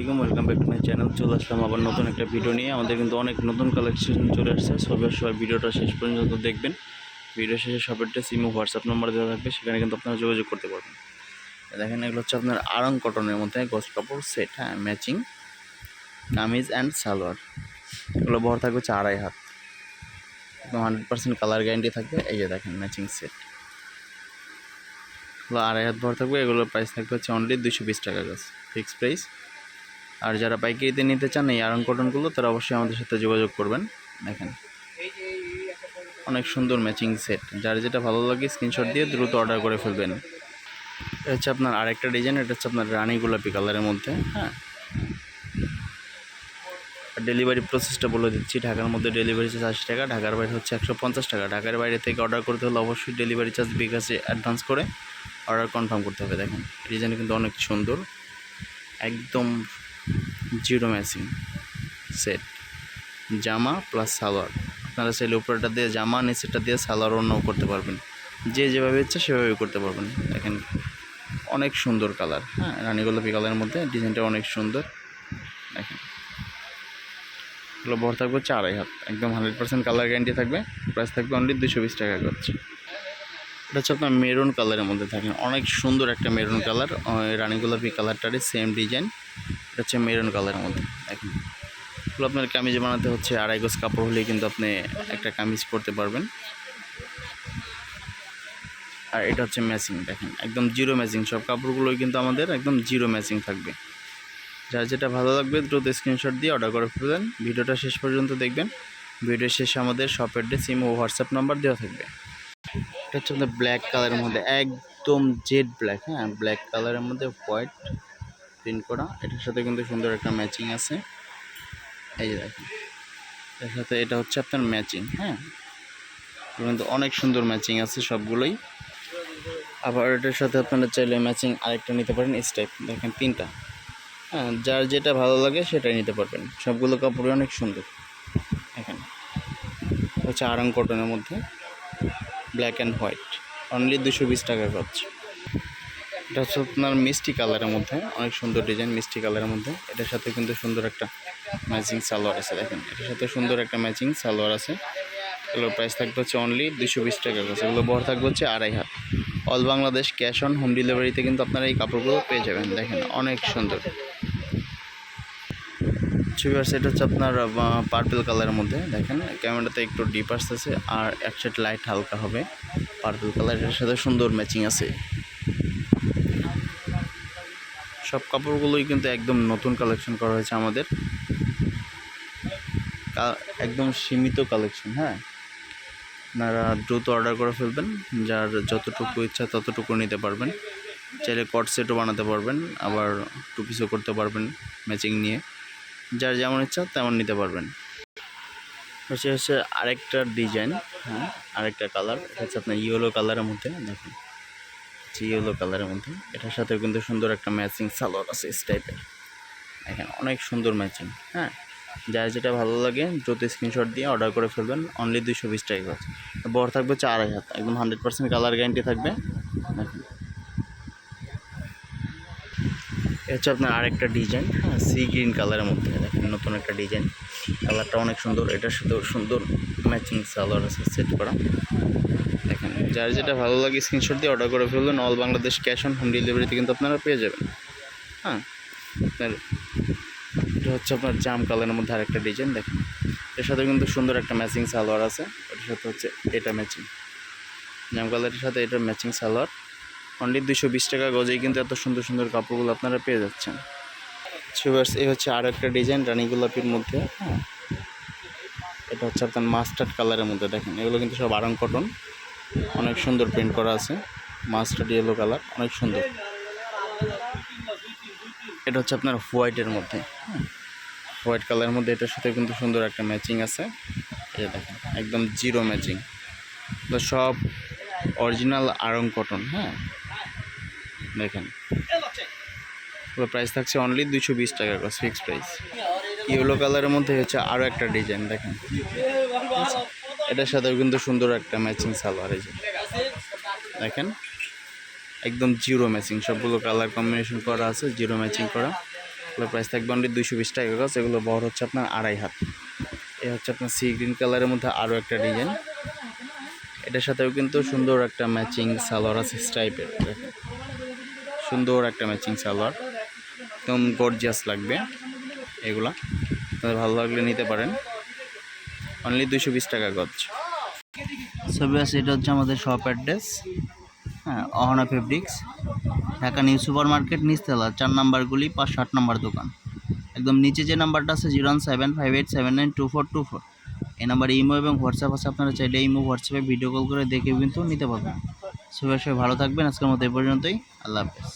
আসসালামাইকুম welcome back to my channel চলে আসলাম আবার নতুন একটা ভিডিও নিয়ে। আমাদের কিন্তু অনেক নতুন কালেকশন চলে আসছে। সবাই সবাই ভিডিওটা শেষ পর্যন্ত দেখবেন। ভিডিও শেষে সবেরটা সিম ও হোয়াটসঅ্যাপ নাম্বার দেওয়া থাকবে। সেখানে কিন্তু আপনারা যোগাযোগ করতে পারবেন। দেখেন, এগুলো হচ্ছে আপনার আরং কটনের মধ্যে গস কাপড় সেট হ্যাঁ ম্যাচিং কামিজ অ্যান্ড সালোয়ার। এগুলো বড় থাকবে হচ্ছে আড়াই হাত। একদম হান্ড্রেড পার্সেন্ট কালার গ্যারান্টি থাকবে। এই যে দেখেন ম্যাচিং সেট এগুলো আড়াই হাত ভর থাকবে। এগুলোর প্রাইস থাকবে হচ্ছে অনলি দুশো বিশ টাকা গাছ ফিক্সড প্রাইস আর যারা পাইকারিতে নিতে চান এই আয়রন কটনগুলো তারা অবশ্যই আমাদের সাথে যোগাযোগ করবেন। দেখেন, অনেক সুন্দর ম্যাচিং সেট যার যেটা ভালো লাগে স্ক্রিনশট দিয়ে দ্রুত অর্ডার করে ফেলবেন। এটা হচ্ছে আপনার আরেকটা ডিজাইন এটা হচ্ছে আপনার রানি গোলাপি কালারের মধ্যে হ্যাঁ। ডেলিভারি প্রসেসটা বলে দিচ্ছি, ঢাকার মধ্যে ডেলিভারি চার্জ আশি টাকা, ঢাকার বাইরে হচ্ছে একশো পঞ্চাশ টাকা। ঢাকার বাইরে থেকে অর্ডার করতে হলে অবশ্যই ডেলিভারি চার্জ বিকাশে অ্যাডভান্স করে অর্ডার কনফার্ম করতে হবে। দেখেন ডিজাইন কিন্তু অনেক সুন্দর, একদম জিরো সেট। জামা প্লাস সালোয়ার। আপনারা চাইলে উপরেটা দিয়ে জামা নিচেটা দিয়ে সালোয়ার অন্যও করতে পারবেন। যে যেভাবে ইচ্ছে সেভাবে করতে পারবেন। দেখেন, অনেক সুন্দর কালার। হ্যাঁ রানী গোলাপি কালারের মধ্যে ডিজাইনটা অনেক সুন্দর। দেখেন। এগুলো বড় থাকবে আড়াই হাত। একদম হান্ড্রেড পার্সেন্ট কালার গ্যারান্টি থাকবে। প্রাইস থাকবে অনলি দুশো বিশ টাকা করছে এটা হচ্ছে আপনার মেরুন কালারের মধ্যে। থাকেন অনেক সুন্দর একটা মেরুন কালার। রানী গোলাপি কালারটারই সেম ডিজাইন হচ্ছে মেরুন কালারের মধ্যে, দেখেন। এগুলো আপনার কামিজ বানাতে হচ্ছে আড়াই গজ কাপড় হলেই কিন্তু আপনি একটা কামিজ পরতে পারবেন। আর এটা হচ্ছে ম্যাচিং দেখেন, একদম জিরো ম্যাচিং সব কাপড়গুলোই কিন্তু আমাদের একদম জিরো ম্যাচিং থাকবে। যার যেটা ভালো লাগবে, দ্রুত স্ক্রিনশট দিয়ে অর্ডার করে ফেলবেন। ভিডিওটা শেষ পর্যন্ত দেখবেন। ভিডিও শেষে আমাদের ডে সিম ও হোয়াটসঅ্যাপ নাম্বার দেওয়া থাকবে। এটা হচ্ছে আমাদের ব্ল্যাক কালারের মধ্যে, একদম জেড ব্ল্যাক হ্যাঁ? ব্ল্যাক কালারের মধ্যে হোয়াইট প্রিন্ট করা। এটার সাথে কিন্তু সুন্দর একটা ম্যাচিং আছে। এই যে দেখেন। এর সাথে এটা হচ্ছে আপনার ম্যাচিং হ্যাঁ? কিন্তু অনেক সুন্দর ম্যাচিং আছে সবগুলোই। আবার এটার সাথে আপনারা চাইলে ম্যাচিং আরেকটা নিতে পারেন স্টাইপ দেখেন তিনটা। হ্যাঁ যার যেটা ভালো লাগে সেটাই নিতে পারবেন। সবগুলো কাপড়ই অনেক সুন্দর। এখানে হচ্ছে আরাম কটনের মধ্যে। Black and white. অনলি দুশো বিশ টাকা পাচ্ছে এটা হচ্ছে আপনার মিষ্টি কালারের মধ্যে, অনেক সুন্দর ডিজাইন মিষ্টি কালারের মধ্যে। এটার সাথে কিন্তু সুন্দর একটা ম্যাচিং সালোয়ার আছে, দেখেন। এটার সাথে সুন্দর একটা ম্যাচিং সালোয়ার আছে। এগুলোর প্রাইস থাকবে হচ্ছে অনলি দুশো বিশ টাকা করে। এগুলো বড় থাকবে হচ্ছে আড়াই হাত। All Bangladesh cash on home ডেলিভারিতে কিন্তু আপনারা এই কাপড়গুলো পেয়ে যাবেন, দেখেন। অনেক সুন্দর। ছবির এটা হচ্ছে আপনার পার্পেল কালারের মধ্যে, দেখেন। ক্যামেরাতে একটু ডিপ আসতেছে, আর এক সেট লাইট হালকা হবে। পার্পেল কালারের সাথে সুন্দর ম্যাচিং আছে। সব কাপড়গুলোই কিন্তু একদম নতুন কালেকশন করা হয়েছে আমাদের। একদম সীমিত কালেকশন হ্যাঁ? আপনারা দ্রুত অর্ডার করে ফেলবেন, যার যতটুকু ইচ্ছা ততটুকু নিতে পারবেন। চাইলে কট সেটও বানাতে পারবেন, আবার টু পিসও করতে পারবেন ম্যাচিং নিয়ে। যার যেমন ইচ্ছা তেমন নিতে পারবেন। হচ্ছে হচ্ছে আরেকটা ডিজাইন হ্যাঁ? আরেকটা কালার হচ্ছে আপনার ইয়েলো কালারের মধ্যে, দেখুন। ইয়েলো কালারের মধ্যে। এটার সাথে কিন্তু সুন্দর একটা ম্যাচিং সালোয়ার আছে এই টাইপের দেখেন, অনেক সুন্দর ম্যাচিং হ্যাঁ? যার যেটা ভালো লাগে, দ্রুত স্ক্রিনশট দিয়ে অর্ডার করে ফেলবেন। অনলি দুশো বিশ টাকা আছে বড় থাকবে চার হাত একদম হান্ড্রেড পার্সেন্ট কালার গ্যারান্টি থাকবে। দেখেন হচ্ছে আপনার আরেকটা ডিজাইন হ্যাঁ? সি গ্রিন কালারের মধ্যে। দেখেন, নতুন একটা ডিজাইন কালারটা অনেক সুন্দর। এটার সাথেও সুন্দর ম্যাচিং সালোয়ার আছে সেট করা। যার যেটা ভালো লাগে স্ক্রিনশট দিয়ে অর্ডার করে ফেলবেন। All Bangladesh cash on home ডেলিভারিতে কিন্তু আপনারা পেয়ে যাবেন। হ্যাঁ? আপনার এটা হচ্ছে আপনার জাম কালারের মধ্যে আরেকটা ডিজাইন দেখেন। এর সাথে কিন্তু সুন্দর একটা ম্যাচিং সালোয়ার আছে। ওটার সাথে হচ্ছে এটা ম্যাচিং জাম কালারের সাথে এটা ম্যাচিং সালোয়ার। অনলি দুশো বিশ টাকা গজেই কিন্তু এত সুন্দর সুন্দর কাপড়গুলো আপনারা পেয়ে যাচ্ছেন। সুগার্স এই হচ্ছে আরও একটা ডিজাইন রানী গোলাপির মধ্যে হ্যাঁ? এটা হচ্ছে আপনার মাস্টার্ড কালারের মধ্যে, দেখেন। এগুলো কিন্তু সব আরং কটন অনেক সুন্দর প্রিন্ট করা আছে। মাস্টার্ড ইয়েলো কালার অনেক সুন্দর। এটা হচ্ছে আপনার হোয়াইটের মধ্যে হ্যাঁ। হোয়াইট কালারের মধ্যে এটার সাথে কিন্তু সুন্দর একটা ম্যাচিং আছে। এটা দেখেন, একদম জিরো ম্যাচিং তো সব অরিজিনাল আরং কটন হ্যাঁ। দেখেন। প্রাইস থাকছে অনলি দুশো বিশ টাকা করে ফিক্সড প্রাইস ইয়েলো কালারের মধ্যে হচ্ছে আরও একটা ডিজাইন দেখেন। এটার সাথেও কিন্তু সুন্দর একটা ম্যাচিং সালোয়ার এই যে। দেখেন? একদম জিরো ম্যাচিং সবগুলো কালার কম্বিনেশন করা আছে জিরো ম্যাচিং করা। এগুলো প্রাইস থাকবে অনলি দুইশো বিশ টাকা গাছ এগুলো বড় হচ্ছে আপনার আড়াই হাত। এ হচ্ছে আপনার সি গ্রিন কালারের মধ্যে আরও একটা ডিজাইন এটার সাথেও কিন্তু সুন্দর একটা ম্যাচিং সালোয়ার আছে স্টাইপের সুন্দর একটা ম্যাচিং সালোয়ার। একদম গর্জিয়াস লাগবে এগুলা। আপনাদের ভালো লাগলে নিতে পারেন। অনলি দুইশো বিশ টাকা গজ। ছবি আছে এটা হচ্ছে আমাদের শপ অ্যাড্রেস হ্যাঁ Ahona fabrics Dhaka new super market নিচতলা, চার নাম্বারগুলি পাঁচ ষাট নাম্বার দোকান। একদম নিচে যে নাম্বারটা আছে zero one seven five eight seven nine two four two four এই নাম্বারে ইমো এবং হোয়াটসঅ্যাপ আছে, আপনারা চাইলে ইমো, হোয়াটসঅ্যাপে ভিডিও কল করে দেখে কিন্তু নিতে পারবেন। সবাই সবাই ভালো থাকবেন। আজকের মতো এই পর্যন্তই। আল্লাহ হাফেজ।